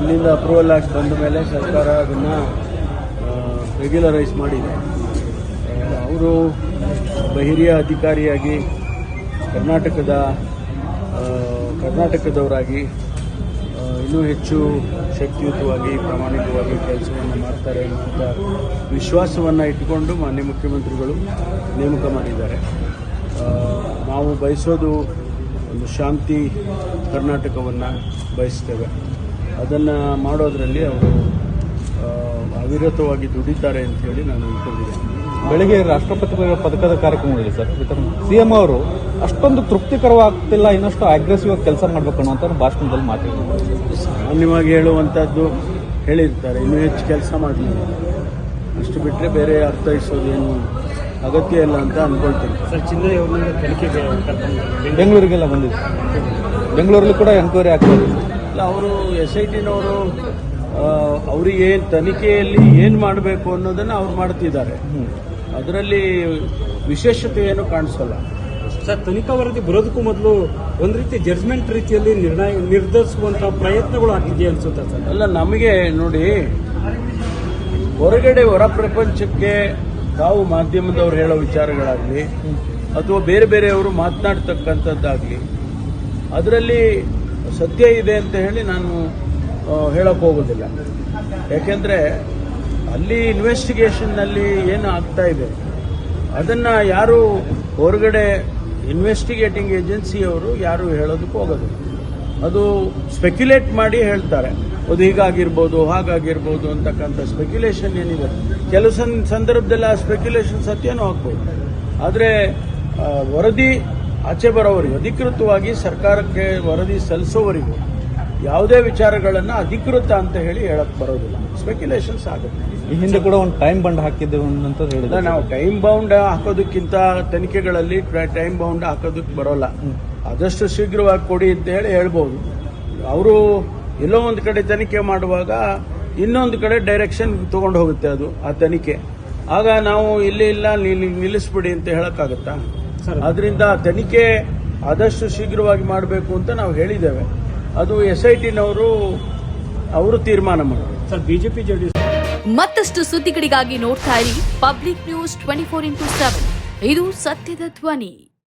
ಅಲ್ಲಿಂದ ಅಪ್ರೂವಲ್ ಆಗಿ ಬಂದ ಮೇಲೆ ಸರ್ಕಾರ ಅದನ್ನು ರೆಗ್ಯುಲರೈಸ್ ಮಾಡಿದೆ. ಅವರು ಬಹಿರಿಯ ಅಧಿಕಾರಿಯಾಗಿ ಕರ್ನಾಟಕದ ಕರ್ನಾಟಕದವರಾಗಿ ಇನ್ನೂ ಹೆಚ್ಚು ಶಕ್ತಿಯುತವಾಗಿ, ಪ್ರಾಮಾಣಿಕವಾಗಿ ಕೆಲಸವನ್ನು ಮಾಡ್ತಾರೆ ಅನ್ನುವಂಥ ವಿಶ್ವಾಸವನ್ನು ಇಟ್ಟುಕೊಂಡು ಮಾನ್ಯ ಮುಖ್ಯಮಂತ್ರಿಗಳು ನೇಮಕ ಮಾಡಿದ್ದಾರೆ. ನಾವು ಬಯಸೋದು ಒಂದು ಶಾಂತಿ ಕರ್ನಾಟಕವನ್ನು ಬಯಸ್ತೇವೆ. ಅದನ್ನು ಮಾಡೋದರಲ್ಲಿ ಅವರು ಅವಿರತವಾಗಿ ದುಡಿತಾರೆ ಅಂತ ಹೇಳಿ ನಾನು ಅಂದ್ಕೊಂಡಿದ್ದೇನೆ ಬೆಳಿಗ್ಗೆ ರಾಷ್ಟ್ರಪತಿ ಪದಕದ ಕಾರ್ಯಕ್ರಮದಲ್ಲಿ ಸರ್ ಸಿ ಸಿಎಂ ಅವರು ಅಷ್ಟೊಂದು ತೃಪ್ತಿಕರವಾಗ್ತಿಲ್ಲ ಇನ್ನಷ್ಟು ಅಗ್ರೆಸಿವ್ ಆಗಿ ಕೆಲಸ ಮಾಡಬೇಕು ಅನ್ನೋ ಭಾಷಣದಲ್ಲಿ ಮಾತಾಡಿದ್ರು ಸಾಮಾನ್ಯವಾಗಿ ಹೇಳುವಂಥದ್ದು ಹೇಳಿರ್ತಾರೆ ಇನ್ನೂ ಹೆಚ್ಚು ಕೆಲಸ ಮಾಡಲಿ. ಅಷ್ಟು ಬಿಟ್ಟರೆ ಬೇರೆ ಅರ್ಥೈಸೋದೇನು ಅಗತ್ಯ ಇಲ್ಲ ಅಂತ ಅಂದ್ಕೊಳ್ತೀನಿ ಸರ್ ಚಿನ್ನಯ್ಯ ಬೆಂಗಳೂರಿಗೆಲ್ಲ ಬಂದಿದೆ ಬೆಂಗಳೂರಲ್ಲಿ ಕೂಡ ಎಂಕ್ವೈರಿ ಆಗ್ತದೆ ಇಲ್ಲ ಅವರು ಎಸ್ ಐ ಟಿನವರು ಅವರಿಗೆ ಏನು ತನಿಖೆಯಲ್ಲಿ ಏನು ಮಾಡಬೇಕು ಅನ್ನೋದನ್ನು ಅವ್ರು ಮಾಡ್ತಿದ್ದಾರೆ. ಅದರಲ್ಲಿ ವಿಶೇಷತೆ ಏನು ಕಾಣಿಸಲ್ಲ. ಸರ್ ತನಿಖಾ ವರದಿ ಬರೋದಕ್ಕೂ ಮೊದಲು ಒಂದು ರೀತಿ ಜಡ್ಜ್ಮೆಂಟ್ ರೀತಿಯಲ್ಲಿ ನಿರ್ಣಯ ನಿರ್ಧರಿಸುವಂಥ ಪ್ರಯತ್ನಗಳು ಆಗಿದೆ ಅನ್ಸುತ್ತೆ ಸರ್? ಅಲ್ಲ ನಮಗೆ ನೋಡಿ ಹೊರಗಡೆ ಹೊರ ಪ್ರಪಂಚಕ್ಕೆ ತಾವು ಮಾಧ್ಯಮದವ್ರು ಹೇಳೋ ವಿಚಾರಗಳಾಗಲಿ ಅಥವಾ ಬೇರೆ ಬೇರೆಯವರು ಮಾತನಾಡ್ತಕ್ಕಂಥದ್ದಾಗಲಿ ಅದರಲ್ಲಿ ಸತ್ಯ ಇದೆ ಅಂತ ಹೇಳಿ ನಾನು ಹೇಳಕ್ಕೆ ಹೇಳಕ್ ಹೋಗೋದಿಲ್ಲ. ಯಾಕೆಂದರೆ ಅಲ್ಲಿ ಇನ್ವೆಸ್ಟಿಗೇಷನ್ನಲ್ಲಿ ಏನು ಆಗ್ತಾ ಇದೆ, ಅದನ್ನು ಯಾರು ಹೊರಗಡೆ ಇನ್ವೆಸ್ಟಿಗೇಟಿಂಗ್ ಏಜೆನ್ಸಿಯವರು ಯಾರು ಹೇಳೋದಕ್ಕೆ ಹೋಗೋದಿಲ್ಲ. ಅದು ಸ್ಪೆಕ್ಯುಲೇಟ್ ಮಾಡಿ ಹೇಳ್ತಾರೆ. ಅದು ಹೀಗಾಗಿರ್ಬೋದು, ಹಾಗಾಗಿರ್ಬೋದು ಅಂತಕ್ಕಂಥ ಸ್ಪೆಕ್ಯುಲೇಷನ್ ಏನಿದೆ. ಕೆಲಸ ಸಂದರ್ಭದಲ್ಲಿ ಆ ಸ್ಪೆಕ್ಯುಲೇಷನ್ ಸತ್ಯನೂ ಆಗ್ಬೋದು. ಆದರೆ ವರದಿ ಆಚೆ ಬರೋವರಿಗೂ ಅಧಿಕೃತವಾಗಿ ಸರ್ಕಾರಕ್ಕೆ ವರದಿ ಸಲ್ಲಿಸೋವರಿಗೂ ಯಾವುದೇ ವಿಚಾರಗಳನ್ನು ಅಧಿಕೃತ ಅಂತ ಹೇಳಿ ಹೇಳಕ್ ಬರೋದಿಲ್ಲ. ಸ್ಪೆಕ್ಯುಲೇಷನ್ಸ್ ಆಗುತ್ತೆ. ಈ ಹಿಂದೆ ಕೂಡ ಒಂದು ಟೈಮ್ ಬೌಂಡ್ ಹಾಕಿದ್ದೇವೆ ಅಂತ ಹೇಳಿದ ಹೇಳಿದ್ರು ನಾವು ಟೈಮ್ ಬೌಂಡ್ ಹಾಕೋದಕ್ಕಿಂತ ತನಿಖೆಗಳಲ್ಲಿ ಟೈಮ್ ಬೌಂಡ್ ಹಾಕೋದಕ್ಕೆ ಬರೋಲ್ಲ. ಆದಷ್ಟು ಶೀಘ್ರವಾಗಿ ಕೊಡಿ ಅಂತ ಹೇಳಿ ಹೇಳ್ಬೋದು. ಅವರು ಎಲ್ಲೋ ಒಂದು ಕಡೆ ತನಿಖೆ ಮಾಡುವಾಗ ಇನ್ನೊಂದು ಕಡೆ ಡೈರೆಕ್ಷನ್ ತಗೊಂಡು ಹೋಗುತ್ತೆ ಅದು ಆ ತನಿಖೆ. ಆಗ ನಾವು ಇಲ್ಲಿ ಇಲ್ಲ ನಿಲ್- ನಿಲ್ಲಿಸ್ಬಿಡಿ ಅಂತ ಹೇಳಕ್ಕಾಗತ್ತಾ. ಅದರಿಂದ ತನಿಖೆ ಆದಷ್ಟು ಶೀಘ್ರವಾಗಿ ಮಾಡಬೇಕು ಅಂತ ನಾವು ಹೇಳಿದ್ದೇವೆ. ಅದು ಎಸ್ ಐ ಟಿನವರು ಅವರು ತೀರ್ಮಾನ ಮಾಡಿ ಸರ್ ಬಿಜೆಪಿ ಜೆಡಿಎಸ್ ಮತ್ತಷ್ಟು ಸುದ್ದಿಗಳಿಗಾಗಿ ನೋಡ್ತಾ ಇರಿ public news twenty four into seven. ಇದು ಸತ್ಯದ ಧ್ವನಿ.